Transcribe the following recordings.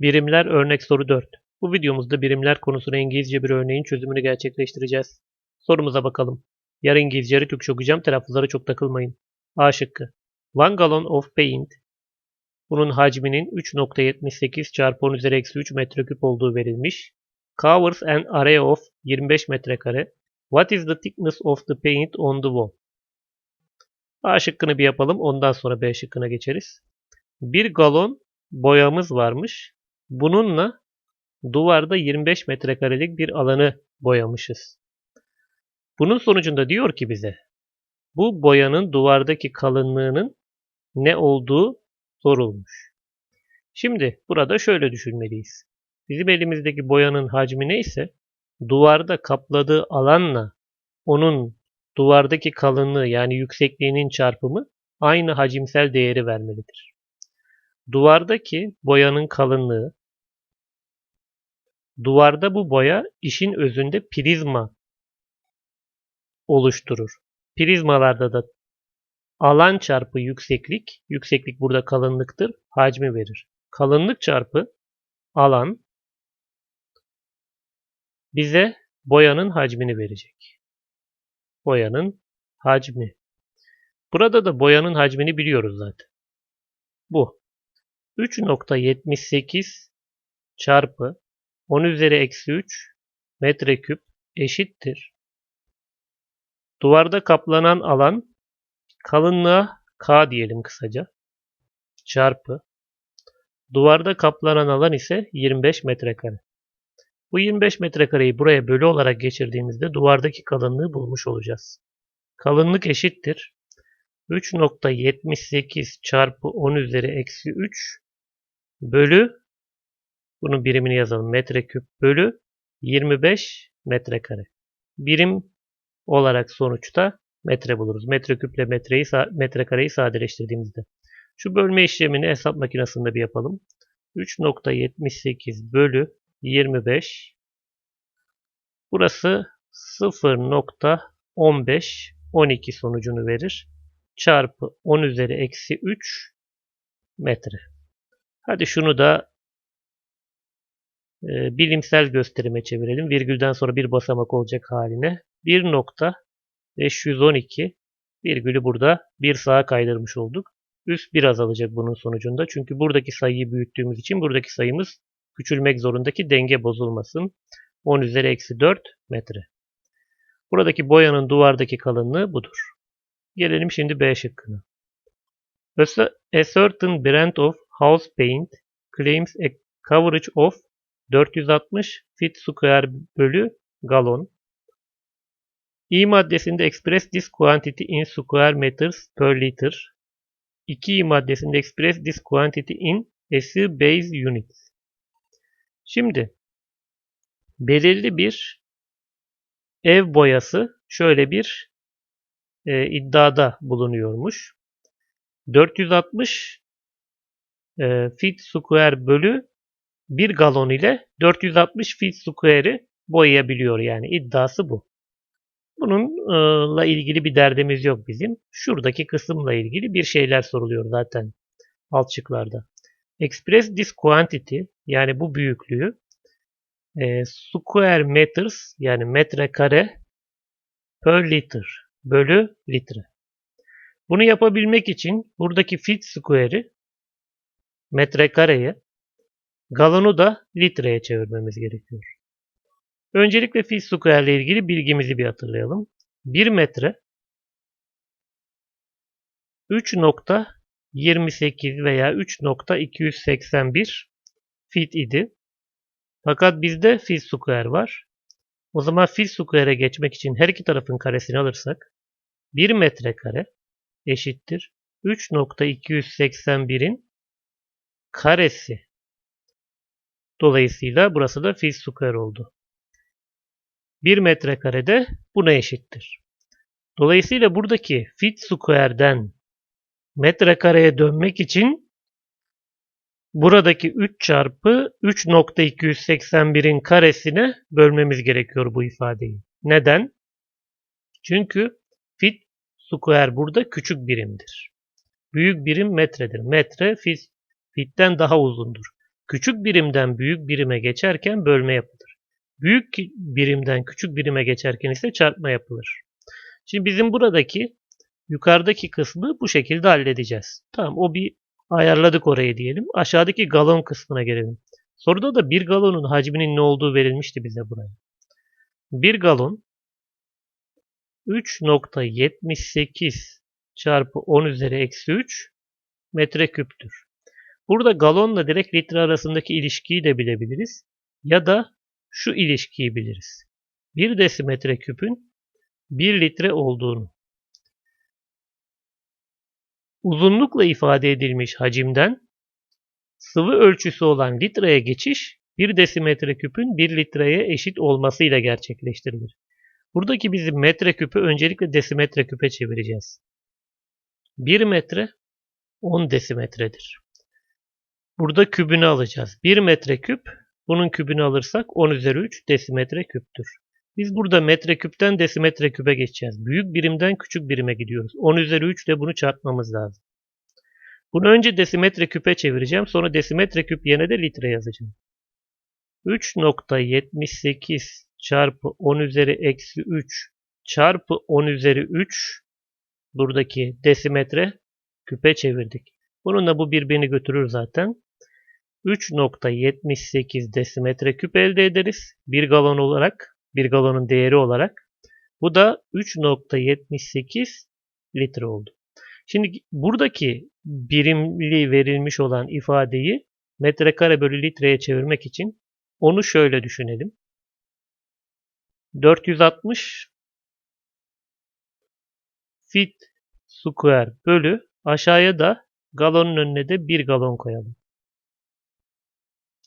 Birimler örnek soru 4. Bu videomuzda birimler konusuna İngilizce bir örneğin çözümünü gerçekleştireceğiz. Sorumuza bakalım. Yarın İngilizce yarı Türkçe okuyacağım. Telaffuzlara çok takılmayın. A şıkkı. One gallon of paint. Bunun hacminin 3.78 çarpı 10 üzeri eksi 3 metreküp olduğu verilmiş. Covers an area of 25 metrekare. What is the thickness of the paint on the wall? A şıkkını bir yapalım. Ondan sonra B şıkkına geçeriz. Bir galon boyamız varmış. Bununla duvarda 25 metrekarelik bir alanı boyamışız. Bunun sonucunda diyor ki bize bu boyanın duvardaki kalınlığının ne olduğu sorulmuş. Şimdi burada şöyle düşünmeliyiz. Bizim elimizdeki boyanın hacmi neyse duvarda kapladığı alanla onun duvardaki kalınlığı yani yüksekliğinin çarpımı aynı hacimsel değeri vermelidir. Duvardaki boyanın kalınlığı duvarda bu boya işin özünde prizma oluşturur. Prizmalarda da alan çarpı yükseklik, yükseklik burada kalınlıktır, hacmi verir. Kalınlık çarpı alan bize boyanın hacmini verecek. Boyanın hacmi. Burada da boyanın hacmini biliyoruz zaten. Bu. 3.78 çarpı 10 üzeri eksi 3 metreküp eşittir. Duvarda kaplanan alan kalınlığa K diyelim kısaca. Çarpı. Duvarda kaplanan alan ise 25 metrekare. Bu 25 metrekareyi buraya bölü olarak geçirdiğimizde duvardaki kalınlığı bulmuş olacağız. Kalınlık eşittir. 3.78 çarpı 10 üzeri eksi 3 bölü bunun birimini yazalım. Metreküp bölü 25 metrekare. Birim olarak sonuçta metre buluruz. Metreküple metreyi, metrekareyi sadeleştirdiğimizde. Şu bölme işlemini hesap makinesinde bir yapalım. 3.78 bölü 25 Burası 0.15 12 sonucunu verir. Çarpı 10 üzeri eksi 3 metre. Hadi şunu da bilimsel gösterime çevirelim. Virgülden sonra bir basamak olacak haline. 1.512 virgülü burada bir sağa kaydırmış olduk. Üst bir azalacak bunun sonucunda. Çünkü buradaki sayıyı büyüttüğümüz için buradaki sayımız küçülmek zorundaki denge bozulmasın. 10 üzeri eksi 4 metre. Buradaki boyanın duvardaki kalınlığı budur. Gelelim şimdi B şıkkına. A certain brand of house paint claims a coverage of 460 feet square bölü galon. I maddesinde express this quantity in square meters per liter. 2i maddesinde express this quantity in SI base units. Şimdi belirli bir ev boyası şöyle bir e, iddiada bulunuyormuş. 460 e, feet square bölü 1 galon ile 460 feet square'i boyayabiliyor yani iddiası bu. Bununla ilgili bir derdimiz yok bizim. Şuradaki kısımla ilgili bir şeyler soruluyor zaten alt şıklarda. Express this quantity yani bu büyüklüğü e, square meters yani metrekare per liter bölü litre. Bunu yapabilmek için buradaki feet square'i metrekareye galonu da litreye çevirmemiz gerekiyor. Öncelikle feet square ile ilgili bilgimizi bir hatırlayalım. 1 metre 3.28 veya 3.281 feet idi. Fakat bizde feet square var. O zaman feet square'e geçmek için her iki tarafın karesini alırsak 1 metrekare eşittir 3.281'in karesi. Dolayısıyla burası da feet square oldu. 1 metrekarede buna eşittir. Dolayısıyla buradaki feet square'den metrekareye dönmek için buradaki 3 çarpı 3.281'in karesine bölmemiz gerekiyor bu ifadeyi. Neden? Çünkü feet square burada küçük birimdir. Büyük birim metredir. Metre feet, feet'ten daha uzundur. Küçük birimden büyük birime geçerken bölme yapılır. Büyük birimden küçük birime geçerken ise çarpma yapılır. Şimdi bizim buradaki yukarıdaki kısmı bu şekilde halledeceğiz. Tamam o bir ayarladık orayı diyelim. Aşağıdaki galon kısmına gelelim. Soruda da bir galonun hacminin ne olduğu verilmişti bize buraya. Bir galon 3.78 çarpı 10 üzeri eksi 3 metreküptür. Burada galonla direkt litre arasındaki ilişkiyi de bilebiliriz. Ya da şu ilişkiyi biliriz. 1 desimetre küpün 1 litre olduğunu. Uzunlukla ifade edilmiş hacimden sıvı ölçüsü olan litreye geçiş 1 desimetre küpün 1 litreye eşit olmasıyla gerçekleştirilir. Buradaki bizim metre küpü öncelikle desimetre küpe çevireceğiz. 1 metre 10 desimetredir. Burada kübünü alacağız. 1 metre küp bunun kübünü alırsak 10 üzeri 3 desimetre küptür. Biz burada metre küpten desimetre küpe geçeceğiz. Büyük birimden küçük birime gidiyoruz. 10 üzeri 3 ile bunu çarpmamız lazım. Bunu önce desimetre küpe çevireceğim. Sonra desimetre küp yerine de litre yazacağım. 3.78 çarpı 10 üzeri eksi 3 çarpı 10 üzeri 3 buradaki desimetre küpe çevirdik. Bununla bu birbirini götürür zaten. 3.78 desimetre küp elde ederiz. Bir galon olarak, bir galonun değeri olarak. Bu da 3.78 litre oldu. Şimdi buradaki birimli verilmiş olan ifadeyi metrekare bölü litreye çevirmek için onu şöyle düşünelim. 460 fit square bölü aşağıya da galonun önüne de 1 galon koyalım.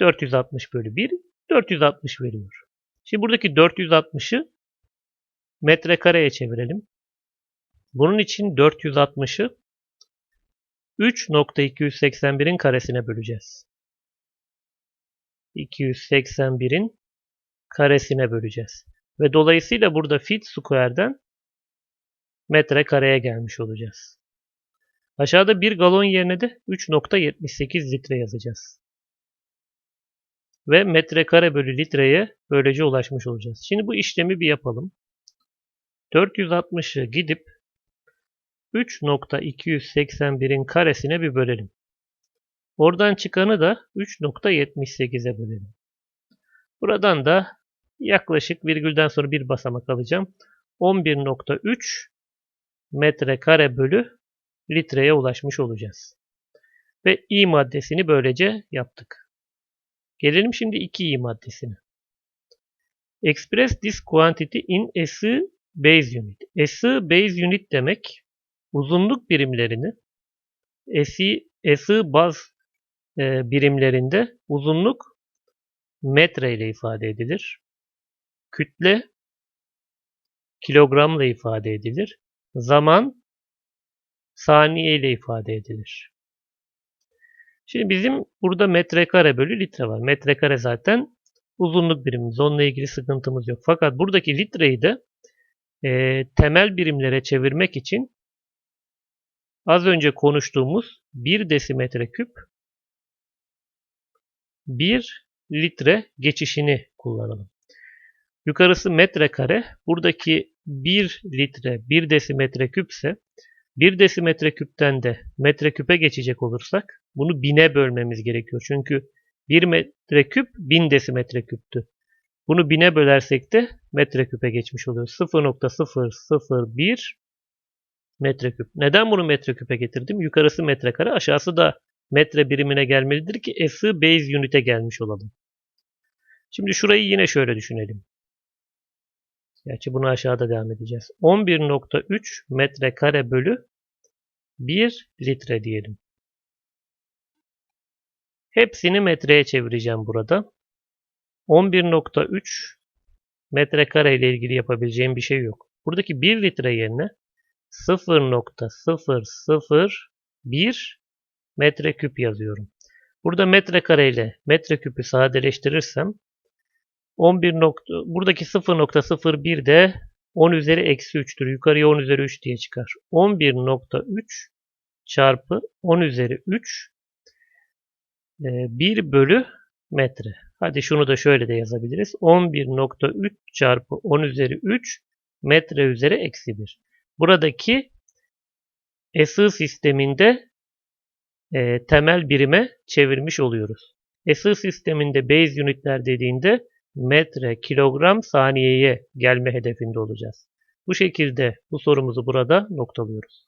460 bölü 1 460 veriyor. Şimdi buradaki 460'ı metrekareye çevirelim. Bunun için 460'ı 3.281'in karesine böleceğiz. 281'in karesine böleceğiz. Ve dolayısıyla burada fit square'den metrekareye gelmiş olacağız. Aşağıda 1 galon yerine de 3.78 litre yazacağız. Ve metrekare bölü litreye böylece ulaşmış olacağız. Şimdi bu işlemi bir yapalım. 460'ı gidip 3.281'in karesine bir bölelim. Oradan çıkanı da 3.78'e bölelim. Buradan da yaklaşık virgülden sonra bir basamak alacağım. 11.3 metrekare bölü litreye ulaşmış olacağız. Ve I maddesini böylece yaptık. Gelelim şimdi 2i maddesine. Express this quantity in SI base unit. SI base unit demek uzunluk birimlerini SI, SI baz e, birimlerinde uzunluk metre ile ifade edilir. Kütle kilogramla ifade edilir. Zaman saniye ile ifade edilir. Şimdi bizim burada metrekare bölü litre var. Metrekare zaten uzunluk birimimiz. Onunla ilgili sıkıntımız yok. Fakat buradaki litreyi de e, temel birimlere çevirmek için az önce konuştuğumuz 1 desimetre küp 1 litre geçişini kullanalım. Yukarısı metrekare. Buradaki 1 litre 1 desimetre küpse 1 desimetre küpten de metreküpe geçecek olursak bunu bine bölmemiz gerekiyor. Çünkü 1 metreküp 1000 desimetre küptü. Bunu bine bölersek de metreküpe geçmiş oluyor. 0.001 metreküp. Neden bunu metreküpe getirdim? Yukarısı metrekare, aşağısı da metre birimine gelmelidir ki S'i base unit'e gelmiş olalım. Şimdi şurayı yine şöyle düşünelim. Gerçi bunu aşağıda devam edeceğiz. 11.3 metrekare bölü 1 litre diyelim. Hepsini metreye çevireceğim burada. 11.3 metrekare ile ilgili yapabileceğim bir şey yok. Buradaki 1 litre yerine 0.001 metreküp yazıyorum. Burada metrekare ile metreküpü sadeleştirirsem 11 nokta, buradaki 0.01 de 10 üzeri eksi 3'tür. Yukarıya 10 üzeri 3 diye çıkar. 11.3 çarpı 10 üzeri 3 1 bölü metre. Hadi şunu da şöyle de yazabiliriz. 11.3 çarpı 10 üzeri 3 metre üzeri eksi 1. Buradaki SI sisteminde e, temel birime çevirmiş oluyoruz. SI sisteminde base unitler dediğinde metre, kilogram, saniyeye gelme hedefinde olacağız. Bu şekilde bu sorumuzu burada noktalıyoruz.